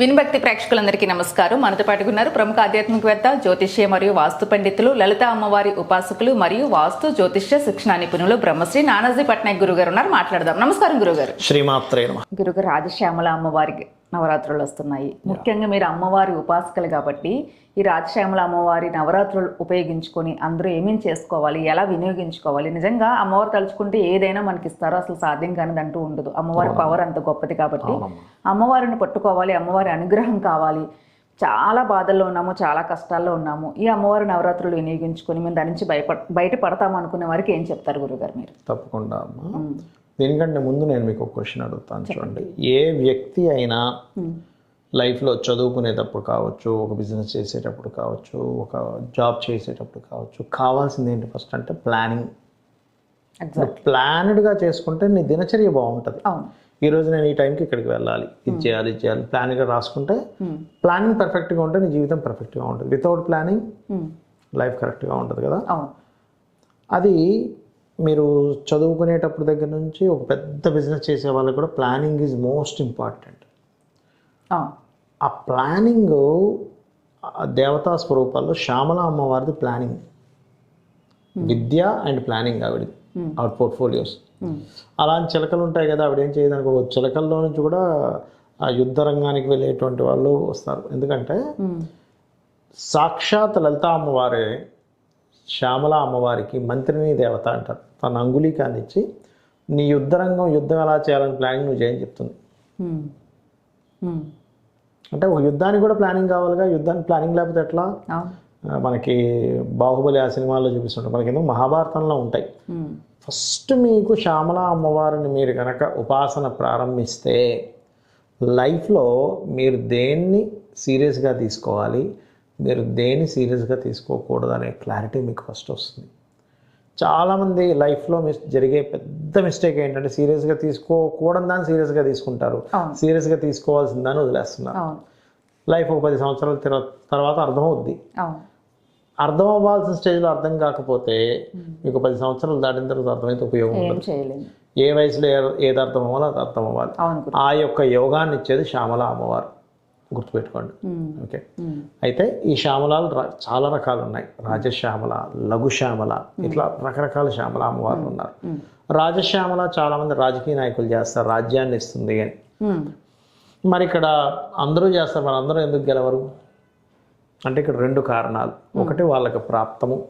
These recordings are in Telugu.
వినభక్తి ప్రేక్షకులందరికీ నమస్కారం. మనతో పాటు ఉన్నారు ప్రముఖ ఆధ్యాత్మికవేత్త జ్యోతిష్య మరియు వాస్తు పండితులు లలిత అమ్మవారి ఉపాసకులు మరియు వాస్తు జ్యోతిష్య శిక్షణ నిపుణులు బ్రహ్మశ్రీ నానాజీ పట్నాయక్ గురుగారు ఉన్నారు. మాట్లాడదాం. నమస్కారం గురుగారు. శ్రీమాత్రే గురుగారు రాజశ్యామల అమ్మవారికి నవరాత్రులు వస్తున్నాయి. ముఖ్యంగా మీరు అమ్మవారి ఉపాసకులు కాబట్టి ఈ రాజశ్యామల అమ్మవారి నవరాత్రులు ఉపయోగించుకొని అందరూ ఏమేమి చేసుకోవాలి ఎలా వినియోగించుకోవాలి నిజంగా అమ్మవారు తలుచుకుంటే ఏదైనా మనకి ఇస్తారో. అసలు సాధ్యం కానిది అంటూ ఉండదు. అమ్మవారి పవర్ అంత గొప్పది కాబట్టి అమ్మవారిని పట్టుకోవాలి అమ్మవారి అనుగ్రహం కావాలి. చాలా బాధల్లో ఉన్నాము చాలా కష్టాల్లో ఉన్నాము. ఈ అమ్మవారి నవరాత్రులు వినియోగించుకొని మేము దాని నుంచి భయపడ బయటపడతాము అనుకునే వారికి ఏం చెప్తారు గురుగారు మీరు? తప్పకుండా అమ్మా. దీనికంటే ముందు నేను మీకు ఒక క్వశ్చన్ అడుగుతాను చూడండి. ఏ వ్యక్తి అయినా లైఫ్లో చదువుకునేటప్పుడు కావచ్చు ఒక బిజినెస్ చేసేటప్పుడు కావచ్చు ఒక జాబ్ చేసేటప్పుడు కావచ్చు కావాల్సింది ఏంటి ఫస్ట్ అంటే ప్లానింగ్ ప్లానెడ్గా చేసుకుంటే నీ దినచర్య బాగుంటుంది. అవును ఈ రోజు నేను ఈ టైంకి ఇక్కడికి వెళ్ళాలి. ఇది చేయాలి ఇది చేయాలి. ప్లాన్గా రాసుకుంటే ప్లానింగ్ పర్ఫెక్ట్గా ఉంటే నీ జీవితం పర్ఫెక్ట్గా ఉంటుంది. Without planning. లైఫ్ కరెక్ట్గా ఉంటుంది కదా? అది మీరు చదువుకునేటప్పుడు దగ్గర నుంచి ఒక పెద్ద బిజినెస్ చేసే వాళ్ళకి కూడా ప్లానింగ్ ఈజ్ మోస్ట్ ఇంపార్టెంట్ ఆ. ప్లానింగ్ దేవతా స్వరూపాల్లో శ్యామల అమ్మవారిది ప్లానింగ్ విద్య అండ్ ప్లానింగ్ ఆవిడది ఆవిడ పోర్ట్ఫోలియోస్ అలాంటి చిలకలు ఉంటాయి కదా ఆవిడ ఏం చేయడానికి ఒక చిలకల్లో నుంచి కూడా ఆ యుద్ధ రంగానికి వెళ్ళేటువంటి వాళ్ళు వస్తారు ఎందుకంటే. సాక్షాత్ లలిత అమ్మవారే శ్యామల అమ్మవారికి మంత్రిని దేవత అంటారు తన అంగుళీకాన్ని ఇచ్చి నీ యుద్ధరంగం యుద్ధం ఎలా చేయాలని ప్లానింగ్ నువ్వు చేయని చెప్తుంది. అంటే ఒక యుద్ధానికి కూడా ప్లానింగ్ కావాలిగా యుద్ధానికి ప్లానింగ్ లేకపోతే ఎట్లా మనకి బాహుబలి ఆ సినిమాల్లో చూపిస్తుంటారు మనకి ఏమో మహాభారతంలో ఉంటాయి. ఫస్ట్ మీకు శ్యామల అమ్మవారిని మీరు కనుక ఉపాసన ప్రారంభిస్తే లైఫ్లో మీరు దేన్ని సీరియస్గా తీసుకోవాలి మీరు దేన్ని సీరియస్గా తీసుకోకూడదు అనే క్లారిటీ మీకు ఫస్ట్ వస్తుంది. చాలామంది లైఫ్లో మిస్ జరిగే పెద్ద మిస్టేక్ ఏంటంటే సీరియస్గా తీసుకోకూడదు దాన్ని సీరియస్గా తీసుకుంటారు. సీరియస్గా తీసుకోవాల్సిన దాన్ని వదిలేస్తున్నారు లైఫ్ ఒక పది సంవత్సరాల తర్వా- తర్వాత అర్థమవుద్ది. అర్థం అవ్వాల్సిన స్టేజ్లో అర్థం కాకపోతే మీకు పది సంవత్సరాలు దాటిన తర్వాత అర్థమైతే ఉపయోగం ఏం ఉండదు. చేయలేము. ఏ వయసులో ఏది అర్థం అవ్వాలో అది అర్థం అవ్వాలి ఆ యొక్క యోగాన్ని ఇచ్చేది శ్యామల అమ్మవారు. గుర్తుపెట్టుకోండి. ఉమ్. ఓకే. ఉమ్. అయితే ఈ శ్యామలాలు చాలా రకాలు ఉన్నాయి రాజశ్యామల లఘు శ్యామల ఇట్లా రకరకాల శ్యామల అమ్మవార్లు ఉన్నారు. రాజశ్యామల చాలా మంది రాజకీయ నాయకులు చేస్తారు రాజ్యాన్ని ఇస్తుంది అని. మరి ఇక్కడ అందరూ చేస్తారు మరి అందరూ ఎందుకు గెలవరు? అంటే ఇక్కడ రెండు కారణాలు. ఒకటి వాళ్ళకి ప్రాప్తము.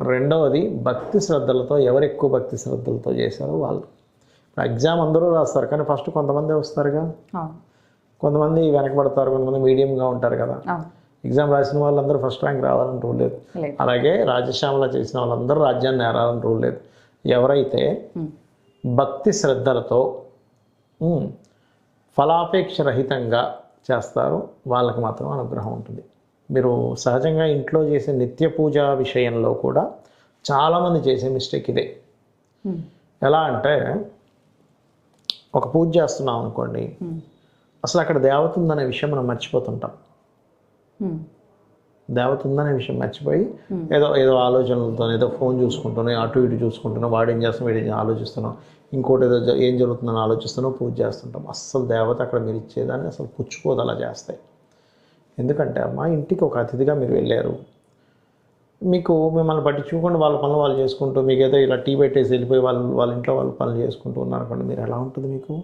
రెండవది భక్తి శ్రద్ధలతో ఎవరు ఎక్కువ భక్తి శ్రద్ధలతో చేశారో వాళ్ళు. ఇప్పుడు ఎగ్జామ్ అందరూ రాస్తారు కానీ ఫస్ట్ కొంతమంది వస్తారుగా? కొంతమంది వెనకబడతారు కొంతమంది మీడియంగా ఉంటారు కదా? ఎగ్జామ్ రాసిన వాళ్ళందరూ ఫస్ట్ ర్యాంక్ రావాలని రూల్ లేదు. అలాగే రాజశ్యామల చేసిన వాళ్ళందరూ రాజ్యాన్ని ఏరాలని రూల్ లేదు. ఎవరైతే. భక్తి శ్రద్ధలతో ఫలాపేక్ష రహితంగా చేస్తారో వాళ్ళకి మాత్రం అనుగ్రహం ఉంటుంది. మీరు సహజంగా ఇంట్లో చేసే నిత్య పూజ విషయంలో కూడా చాలామంది చేసే మిస్టేక్ ఇదే. ఎలా అంటే ఒక పూజ చేస్తున్నాం అనుకోండి. అసలు అక్కడ దేవత ఉందనే విషయం మనం మర్చిపోతుంటాం. దేవత ఉందనే విషయం మర్చిపోయి ఏదో ఏదో ఆలోచనలతో ఏదో ఫోన్ చూసుకుంటున్నాం అటు ఇటు చూసుకుంటున్నాం వాడు ఏం చేస్తున్నాం వీడు ఆలోచిస్తున్నాం ఇంకోటి ఏదో ఏం జరుగుతుందని ఆలోచిస్తున్నాం పూజ చేస్తుంటాం అస్సలు దేవత అక్కడ మీరు ఇచ్చేదాన్ని అసలు పుచ్చుకోదు అలా చేస్తాయి ఎందుకంటే మా ఇంటికి ఒక అతిథిగా మీరు వెళ్ళారు. మీకు మిమ్మల్ని పట్టించుకోకుండా వాళ్ళ పనులు వాళ్ళు చేసుకుంటూ మీకు ఏదో ఇలా టీ పెట్టేసి వెళ్ళిపోయి వాళ్ళు వాళ్ళ ఇంట్లో వాళ్ళు పనులు చేసుకుంటూ ఉన్నారనుకోండి మీరు ఎలా ఉంటుంది మీకు?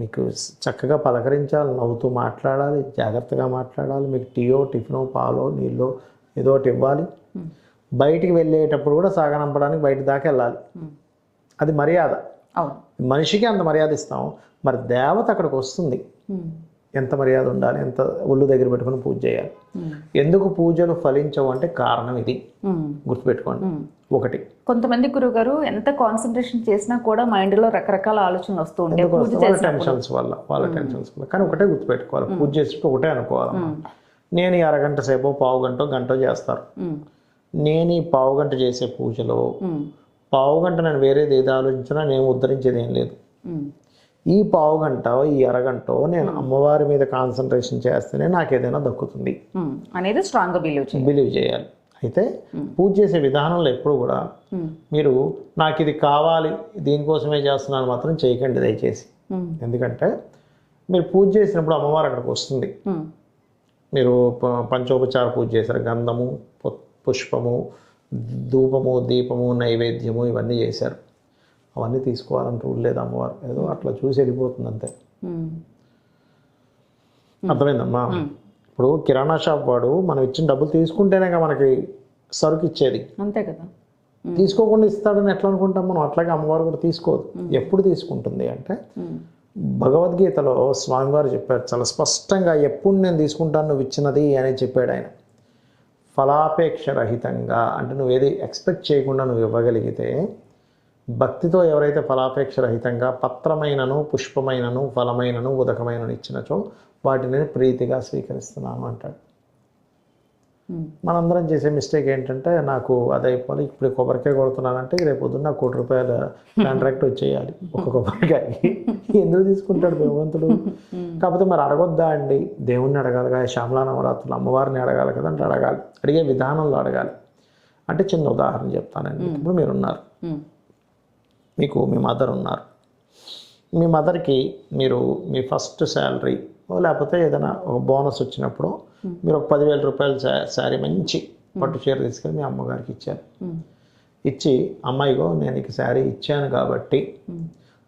మీకు చక్కగా పలకరించాలి నవ్వుతూ మాట్లాడాలి జాగ్రత్తగా మాట్లాడాలి మీకు టీయో టిఫినో పాలో నీళ్ళో ఏదో ఒకటి ఇవ్వాలి. బయటికి వెళ్ళేటప్పుడు కూడా సాగనంపడానికి బయట దాకా వెళ్ళాలి. అది మర్యాద. మనిషికి అంత మర్యాద ఇస్తాం. మరి దేవత అక్కడికి వస్తుంది. ఎంత మర్యాద ఉండాలి ఎంత ఒళ్ళు దగ్గర పెట్టుకుని పూజ చేయాలి. ఉమ్. ఎందుకు పూజలు ఫలించవు అంటే కారణం ఇది. ఉమ్. గుర్తుపెట్టుకోండి. ఉమ్. ఒకటి. కొంతమంది గురుగారు ఎంత కాన్సన్ట్రేషన్ చేసినా కూడా మైండ్లో రకరకాల ఆలోచనలు వస్తూ ఉంటాయి వాళ్ళ చేసినప్పుడు. టెన్షన్స్ వల్ల వాళ్ళ టెన్షన్స్ వల్ల. కానీ ఒకటే గుర్తుపెట్టుకోవాలి. పూజ చేసేటప్పుడు ఒకటే అనుకోవాలి నేను ఈ అరగంట సేపు పావు గంట గంట చేస్తారు. నేను ఈ పావు గంట చేసే పూజలో. పావు గంట నేను వేరేది ఏది ఆలోచించినా నేను ఉద్ధరించేది ఏం లేదు. ఈ పావు గంట ఈ అరగంట నేను అమ్మవారి మీద కాన్సన్ట్రేషన్ చేస్తేనే నాకు ఏదైనా దక్కుతుంది. ఉమ్. అనేది స్ట్రాంగ్గా బిలీవ్ చేయాలి. బిలీవ్ చేయాలి. అయితే పూజ చేసే విధానంలో ఎప్పుడు కూడా. మీరు నాకు ఇది కావాలి దీనికోసమే చేస్తున్నాను మాత్రం చేయకండి దయచేసి. ఎందుకంటే మీరు పూజ చేసినప్పుడు అమ్మవారు అక్కడికి వస్తుంది. మీరు పంచోపచార పూజ చేశారు. గంధము పుష్పము ధూపము దీపము నైవేద్యము ఇవన్నీ చేశారు. అవన్నీ తీసుకోవాలని రూల్ లేదు అమ్మవారు. ఏదో అట్లా చూసి వెళ్ళిపోతుంది అంతే. ఉమ్, అర్థమైందమ్మా? ఇప్పుడు కిరాణా షాప్ వాడు మనం ఇచ్చిన డబ్బులు తీసుకుంటేనే కదా మనకి సరుకు ఇచ్చేది. అంతే కదా. తీసుకోకుండా ఇస్తాడని ఎట్లా అనుకుంటాం మనం? అట్లాగే అమ్మవారు కూడా తీసుకోదు. ఎప్పుడు తీసుకుంటుంది అంటే భగవద్గీతలో స్వామివారు చెప్పారు చాలా స్పష్టంగా ఎప్పుడు నేను తీసుకుంటాను నువ్వు ఇచ్చినది అని చెప్పాడు ఆయన. ఫలాపేక్ష రహితంగా అంటే నువ్వు ఏది ఎక్స్పెక్ట్ చేయకుండా నువ్వు ఇవ్వగలిగితే భక్తితో ఎవరైతే ఫలాపేక్ష రహితంగా పత్రమైనను పుష్పమైనను ఫలమైనను ఉదకమైనను ఇచ్చినచో వాటిని ప్రీతిగా స్వీకరిస్తున్నాను అంటాడు. ఉమ్, మనందరం చేసే మిస్టేక్ ఏంటంటే నాకు అది అయిపోవాలి ఇప్పుడు కొబ్బరికాయ కొడుతున్నానంటే రేపు పొద్దున్న కోటి రూపాయల కాంట్రాక్ట్ వచ్చేయాలి ఒక కొబ్బరికాయకి. ఎందుకు తీసుకుంటాడు భగవంతుడు? కాకపోతే మరి అడగొద్దా అండి? దేవుణ్ణి అడగాలిగా శ్యామలా నవరాత్రులు అమ్మవారిని అడగాలి కదా అంటే అడగాలి అడిగే విధానంలో అడగాలి. అంటే చిన్న ఉదాహరణ చెప్తానండి. ఇప్పుడు మీరు ఉన్నారు ఉమ్, మీకు మీ మదర్ ఉన్నారు. మీ మదర్కి మీరు మీ ఫస్ట్ శాలరీ లేకపోతే ఏదైనా ఒక బోనస్ వచ్చినప్పుడు మీరు ఒక పదివేల రూపాయల శారీ మంచి పట్టు చీర తీసుకెళ్ళి మీ అమ్మగారికి ఇచ్చారు. ఇచ్చి అమ్మాయిగో నేను నీకు శారీ ఇచ్చాను కాబట్టి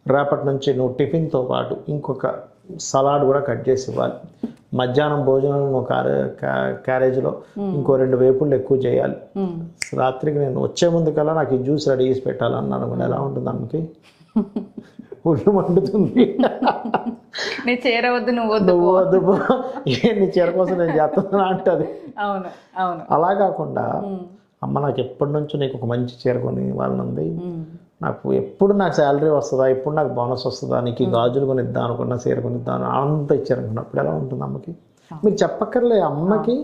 రేపటి నుంచి నువ్వు టిఫిన్తో పాటు ఇంకొక సలాడ్ కూడా కట్ చేసి ఇవ్వాలి. మధ్యాహ్నం భోజనం నువ్వు క్యారే క్యా- క్యారేజ్లో ఇంకో రెండు వేపుళ్ళు ఎక్కువ చేయాలి. రాత్రికి నేను వచ్చే ముందు కల్లా నాకు ఈ జ్యూస్ రెడీ చేసి పెట్టాలన్నాను. అనుకోండి ఎలా ఉంటుంది అమ్మకి? ఒళ్ళు మండుతుంది. నీ చేరవద్దు నువ్వు వద్దు నువ్వు వద్దు నీ చీర కోసం నేను చేస్తున్నా అంటది. అవును అవును. అలా కాకుండా అమ్మ నాకు ఎప్పటి నుంచో నీకు ఒక మంచి చీర కొని వాళ్ళనుంది నాకు ఎప్పుడు నాకు శాలరీ వస్తుందా ఎప్పుడు నాకు బోనస్ వస్తుందా నీకు గాజులు కొనిద్దాం అనుకున్నా చీర కొనిద్దాం అంత ఇచ్చారనుకున్నప్పుడు ఎలా ఉంటుంది అమ్మకి? మీరు చెప్పక్కర్లే అమ్మకి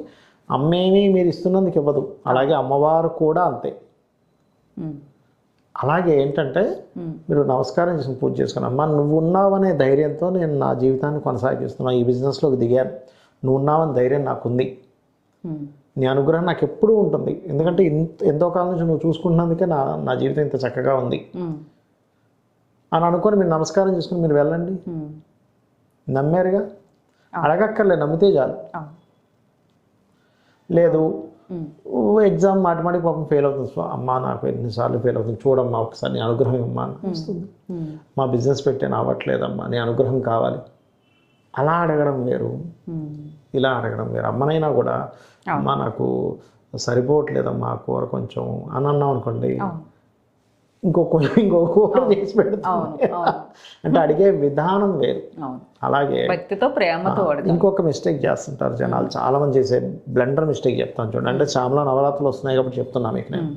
అమ్మేమి మీరు ఇస్తున్నందుకు ఇవ్వదు. అలాగే అమ్మవారు కూడా అంతే. అలాగే ఏంటంటే మీరు నమస్కారం చేసుకుని పూజ చేసుకుని అమ్మ నువ్వు ఉన్నావనే ధైర్యంతో నేను నా జీవితాన్ని కొనసాగిస్తున్నాను ఈ బిజినెస్లోకి దిగాను. నువ్వు ఉన్నావని ధైర్యం నాకుంది. నీ అనుగ్రహం నాకు ఎప్పుడూ ఉంటుంది. ఎందుకంటే ఇంత ఎంతో కాలం నుంచి నువ్వు చూసుకుంటున్నందుకే నా నా జీవితం ఇంత చక్కగా ఉంది. అని అనుకొని మీరు నమస్కారం చేసుకుని మీరు వెళ్ళండి. నమ్మారుగా? అడగక్కర్లే నమ్మితే చాలు. లేదు. ఎగ్జామ్ మాటి పాపం ఫెయిల్ అవుతుంది. అమ్మా నాకు ఎన్నిసార్లు ఫెయిల్ అవుతుంది. చూడమ్మా ఒకసారి నీ అనుగ్రహం ఇమ్మా వస్తుంది మా బిజినెస్ పెట్టాను అవ్వట్లేదమ్మా నీ అనుగ్రహం కావాలి. అలా అడగడం వేరు. ఇలా అడగడం వేరు. అమ్మనైనా కూడా అమ్మా నాకు సరిపోవట్లేదమ్మా కూర కొంచెం అని అన్నాం అనుకోండి. ఇంకో కొంచెం ఇంకో కూర చేసి పెడతాం. అవును అవును. అంటే అడిగే విధానం వేరు. అలాగే భక్తితో ప్రేమతో ఇంకొక మిస్టేక్ చేస్తుంటారు జనాలు. చాలా మంది చేసే బ్లండర్ మిస్టేక్ చెప్తాను చూడండి. అంటే చాలా నవరాత్రులు వస్తున్నాయి కాబట్టి చెప్తున్నా మీకు నేను.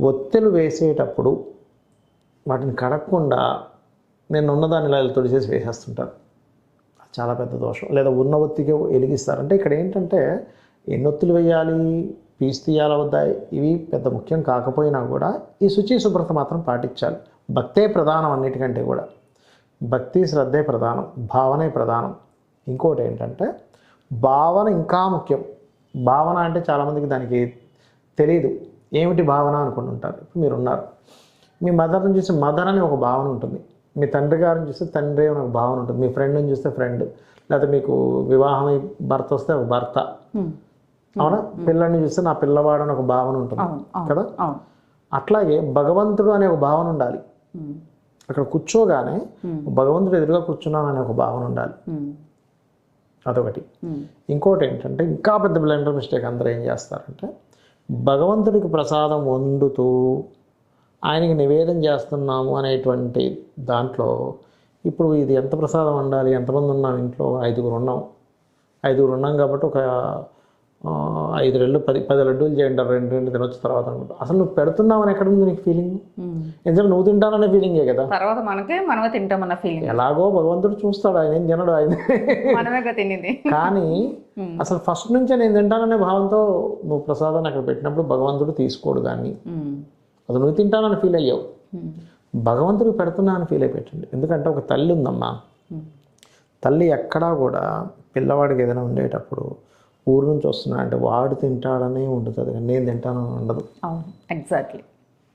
ఒత్తిలు వేసేటప్పుడు వాటిని కడగకుండా నేను ఉన్నదాన్ని ఇలా తొడిచేసి వేసేస్తుంటారు. అది చాలా పెద్ద దోషం. లేదా ఉన్న ఒత్తికి వెలిగిస్తారు అంటే ఇక్కడ ఏంటంటే ఎన్ని ఒత్తులు వేయాలి పీస్ తీయాలా వద్దా ఇవి పెద్ద ముఖ్యం కాకపోయినా కూడా ఈ శుచి శుభ్రత మాత్రం పాటించాలి. భక్తే ప్రధానం అన్నిటికంటే కూడా. భక్తి శ్రద్ధే ప్రధానం భావనే ప్రధానం. ఇంకోటి ఏంటంటే భావన ఇంకా ముఖ్యం. భావన అంటే చాలామందికి దానికి తెలియదు ఏమిటి భావన అనుకుని ఉంటారు ఇప్పుడు మీరు ఉన్నారు. మీ మదర్ని చూసి మదర్ అని ఒక భావన ఉంటుంది. మీ తండ్రి గారిని చూస్తే తండ్రి అని ఒక భావన ఉంటుంది. మీ ఫ్రెండ్ని చూస్తే ఫ్రెండ్ లేకపోతే మీకు వివాహం భర్త వస్తే ఒక భర్త. అవునా? పిల్లల్ని చూస్తే నా పిల్లవాడు అని ఒక భావన ఉంటుంది. కదా? అట్లాగే భగవంతుడు అనే ఒక భావన ఉండాలి. అక్కడ కూర్చోగానే. భగవంతుడు ఎదురుగా కూర్చున్నాను అనే ఒక భావన ఉండాలి. అదొకటి. ఇంకోటి ఏంటంటే ఇంకా పెద్ద బ్లెండర్ మిస్టేక్ అందరూ ఏం చేస్తారంటే భగవంతుడికి ప్రసాదం వండుతూ ఆయనకి నివేదన చేస్తున్నాము అనేటువంటి దాంట్లో ఇప్పుడు ఇది ఎంత ప్రసాదం వండాలి? ఎంతమంది ఉన్నాం ఇంట్లో? ఐదుగురు ఉన్నాం. ఐదుగురు ఉన్నాం కాబట్టి ఒక ఐదు రెళ్ళు పది పది లడ్డూలు చేయండి రెండు రెండు తినొచ్చు తర్వాత అనుకుంటా. అసలు నువ్వు పెడుతున్నావని ఎక్కడ ఉంది నీకు ఫీలింగ్. ఎందుకంటే నువ్వు తింటాననే ఫీలింగే కదా? తర్వాత మనకే మనమే తింటామన్న ఫీలింగ్ ఎలాగో భగవంతుడు చూస్తాడు ఆయన ఏం తినడు ఆయన తినేది. కానీ అసలు ఫస్ట్ నుంచే నేను తింటాననే భావంతో నువ్వు ప్రసాదాన్ని అక్కడ పెట్టినప్పుడు భగవంతుడు తీసుకోడు దాన్ని. అది నువ్వు తింటానని ఫీల్ అయ్యావు. భగవంతుడికి పెడుతున్నా అని ఫీల్ అయిపెట్టండి. ఎందుకంటే ఒక తల్లి ఉందమ్మా. తల్లి ఎక్కడా కూడా పిల్లవాడికి ఏదైనా ఉండేటప్పుడు ఊరు నుంచి వస్తున్నా అంటే వాడు తింటాడనే ఉంటుంది. కానీ నేను తింటానని ఉండదు. అవును. ఎగ్జాక్ట్లీ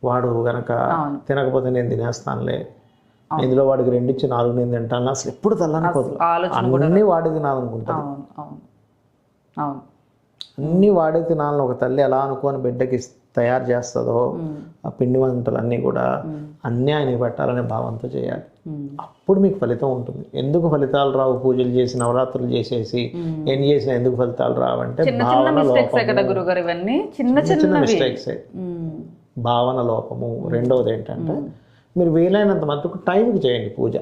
వాడు గనక అవును. తినకపోతే నేను తినేస్తానులే. ఇందులో వాడికి రెండు ఇచ్చి నాలుగు నేను తింటాను అసలు ఎప్పుడు ఆలోచన అన్ని వాడి తినాలనుకుంటాను అవును. అన్ని వాడే తినాలని ఒక తల్లి ఎలా అనుకోని బిడ్డకి తయారు చేస్తుందో ఆ పిండి వంటలు అన్నీ కూడా అన్నీ ఆయనకి పెట్టాలనే భావంతో చేయాలి. అప్పుడు మీకు ఫలితం ఉంటుంది. ఎందుకు ఫలితాలు రావు? పూజలు చేసి నవరాత్రులు చేసేసి ఎన్ని చేసినా ఎందుకు ఫలితాలు రావంటే చిన్న చిన్న మిస్టేక్స్. భావన లోపము. రెండవది ఏంటంటే మీరు వీలైనంత మటుకు టైంకి చేయండి పూజ.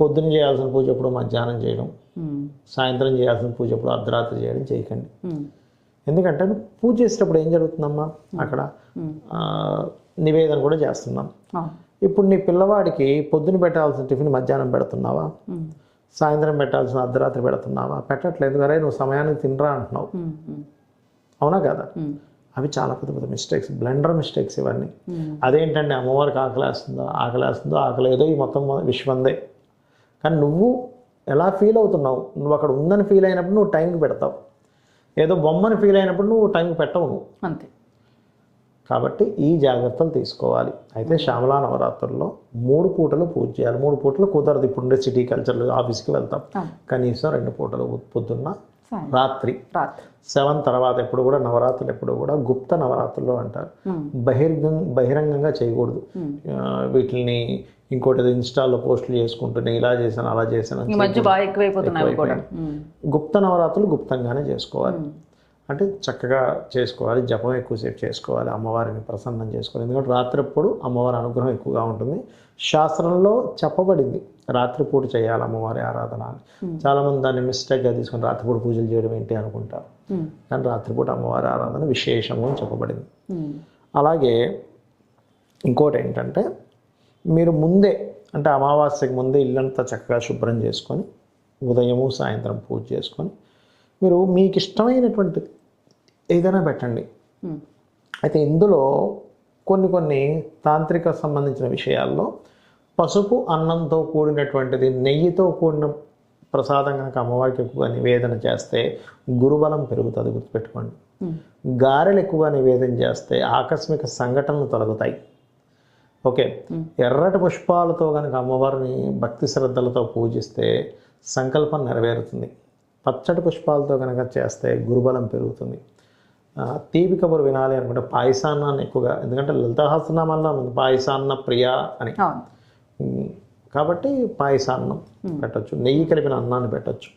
పొద్దున చేయాల్సిన పూజ ఎప్పుడు మధ్యాహ్నం చేయడం. సాయంత్రం చేయాల్సిన పూజ ఎప్పుడు అర్ధరాత్రి చేయడం చేయకండి. ఎందుకంటే పూజ చేసేటప్పుడు ఏం జరుగుతుందమ్మా అక్కడ నివేదన కూడా చేస్తున్నాం. ఇప్పుడు నీ పిల్లవాడికి పొద్దున పెట్టాల్సిన టిఫిన్ మధ్యాహ్నం పెడుతున్నావా. సాయంత్రం పెట్టాల్సిన అర్ధరాత్రి పెడుతున్నావా పెట్టట్లేదు కదా నువ్వు సమయానికి తినరా అంటున్నావు. అవునా కదా. అవి చాలా పెద్ద పెద్ద మిస్టేక్స్ బ్లెండర్ మిస్టేక్స్ ఇవన్నీ ఉమ్. అదేంటంటే అమ్మవారికి ఆకలేస్తుందో ఆకలేస్తుందో ఆకలేదో ఈ మొత్తం విశ్వందే కానీ నువ్వు ఎలా ఫీల్ అవుతున్నావు? నువ్వు అక్కడ ఉందని ఫీల్ అయినప్పుడు నువ్వు టైంకి పెడతావు. ఏదో బొమ్మని ఫీల్ అయినప్పుడు నువ్వు టైంకి పెట్టవు నువ్వు. అంతే. కాబట్టి ఈ జాగ్రత్తలు తీసుకోవాలి. అయితే శ్యామలా నవరాత్రుల్లో మూడు పూటలు పూజ చేయాలి. మూడు పూటలు కుదరదు. ఇప్పుడుండే సిటీ కల్చర్లు ఆఫీస్కి వెళ్తాం. కనీసం రెండు పూటలు పొద్దున్న. రాత్రి. సెవెన్ తర్వాత ఎప్పుడు కూడా నవరాత్రులు ఎప్పుడు కూడా గుప్త నవరాత్రులు అంటారు. ఉమ్. బహిర్గం బహిరంగంగా చేయకూడదు. ఆ, వీటిని ఇంకోటి ఏదో ఇన్స్టాల్లో పోస్టులు చేసుకుంటూనే ఇలా చేశాను అలా చేశాను ఉమ్. గుప్త నవరాత్రులు గుప్తంగానే చేసుకోవాలి. అంటే చక్కగా చేసుకోవాలి జపం ఎక్కువసేపు చేసుకోవాలి అమ్మవారిని ప్రసన్నం చేసుకోవాలి. ఎందుకంటే రాత్రిప్పుడు అమ్మవారి అనుగ్రహం ఎక్కువగా ఉంటుంది. శాస్త్రంలో చెప్పబడింది రాత్రిపూట చేయాలి అమ్మవారి ఆరాధన అని. చాలామంది దాన్ని మిస్టేక్గా తీసుకొని రాత్రిపూట పూజలు చేయడం ఏంటి అనుకుంటారు. కానీ రాత్రిపూట అమ్మవారి ఆరాధన విశేషము అని చెప్పబడింది. అలాగే ఇంకోటి ఏంటంటే మీరు ముందే అంటే అమావాస్యకి ముందే ఇల్లంతా చక్కగా శుభ్రం చేసుకొని ఉదయము సాయంత్రం పూజ చేసుకొని మీరు మీకు ఇష్టమైనటువంటి ఏదైనా పెట్టండి. అయితే ఇందులో కొన్ని కొన్ని తాంత్రిక సంబంధించిన విషయాల్లో పసుపు అన్నంతో కూడినటువంటిది నెయ్యితో కూడిన ప్రసాదం కనుక అమ్మవారికి ఎక్కువగా నివేదన చేస్తే గురుబలం పెరుగుతుంది గుర్తుపెట్టుకోండి. గారెలు ఎక్కువగా నివేదన చేస్తే ఆకస్మిక సంఘటనలు తొలగుతాయి. ఓకే. ఎర్రటి పుష్పాలతో కనుక అమ్మవారిని భక్తి శ్రద్ధలతో పూజిస్తే సంకల్పం నెరవేరుతుంది. పచ్చటి పుష్పాలతో కనుక చేస్తే గురుబలం పెరుగుతుంది. తీపి కబురు వినాలి అనుకుంటే పాయసాన్నాన్ని ఎక్కువగా ఎందుకంటే లలితాహస్రనామాల్లో పాయసాన్న ప్రియ అని. కాబట్టి పాయసాన్నం పెట్టచ్చు నెయ్యి కలిపిన అన్నాన్ని పెట్టచ్చు.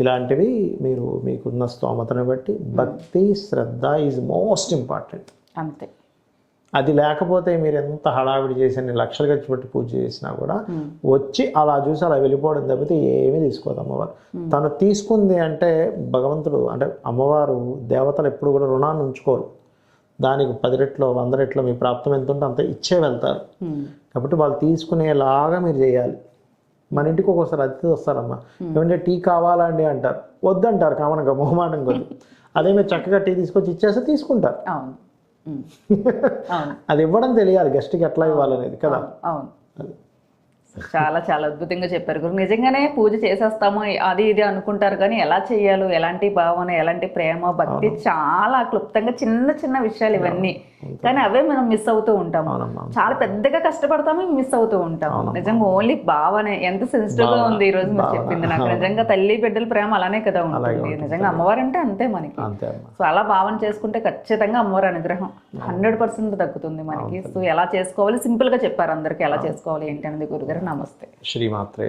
ఇలాంటివి మీరు మీకున్న స్తోమతను బట్టి భక్తి శ్రద్ధ ఈజ్ మోస్ట్ ఇంపార్టెంట్ అంతే. అది లేకపోతే మీరు ఎంత హడావిడి చేసి లక్షలు ఖర్చు పెట్టి పూజ చేసినా కూడా వచ్చి అలా చూసి అలా వెళ్ళిపోవడం తప్పితే ఏమీ తీసుకోదు అమ్మవారు. తను తీసుకుంది అంటే భగవంతుడు అంటే అమ్మవారు దేవతలు ఎప్పుడు కూడా రుణాన్ని ఉంచుకోరు. దానికి పది రెట్లో వంద రెట్లో మీ ప్రాప్తం ఎంత ఉంటే అంత ఇచ్చే వెళ్తారు. కాబట్టి వాళ్ళు తీసుకునేలాగా మీరు చేయాలి. మన ఇంటికి ఒక్కోసారి అతిథి వస్తారమ్మా. ఏమంటే టీ కావాలా అండి అంటారు. వద్దంటారు కామన్గా మొహమాటం కొద్ది అదే మీరు చక్కగా టీ తీసుకొచ్చి ఇచ్చేస్తే తీసుకుంటారు. అది ఇవ్వడం తెలియాలి గెస్ట్కి ఎట్లా ఇవ్వాలనేది కదా. అవును. చాలా చాలా అద్భుతంగా చెప్పారు. గురు నిజంగానే పూజ చేసేస్తాము అది ఇది అనుకుంటారు. కానీ ఎలా చేయాలో ఎలాంటి భావన ఎలాంటి ప్రేమ భక్తి చాలా క్లుప్తంగా చిన్న చిన్న విషయాలు ఇవన్నీ. కానీ అవే మనం మిస్ అవుతూ ఉంటాము. చాలా పెద్దగా కష్టపడతాము మిస్ అవుతూ ఉంటాము. నిజంగా ఓన్లీ భావన. ఎంత సెన్సిటివ్గా ఉంది ఈ రోజు మీరు చెప్పింది. నాకు నిజంగా తల్లి బిడ్డల ప్రేమ అలానే కదా ఉంటుంది. నిజంగా అమ్మవారు అంటే అంతే మనకి. సో అలా భావన చేసుకుంటే ఖచ్చితంగా అమ్మవారి అనుగ్రహం హండ్రెడ్ పర్సెంట్ దక్కుతుంది మనకి. సో ఎలా చేసుకోవాలి? సింపుల్గా చెప్పారు అందరికి ఎలా చేసుకోవాలి ఏంటి అనేది గురుగారు నమస్తే శ్రీమాత్రే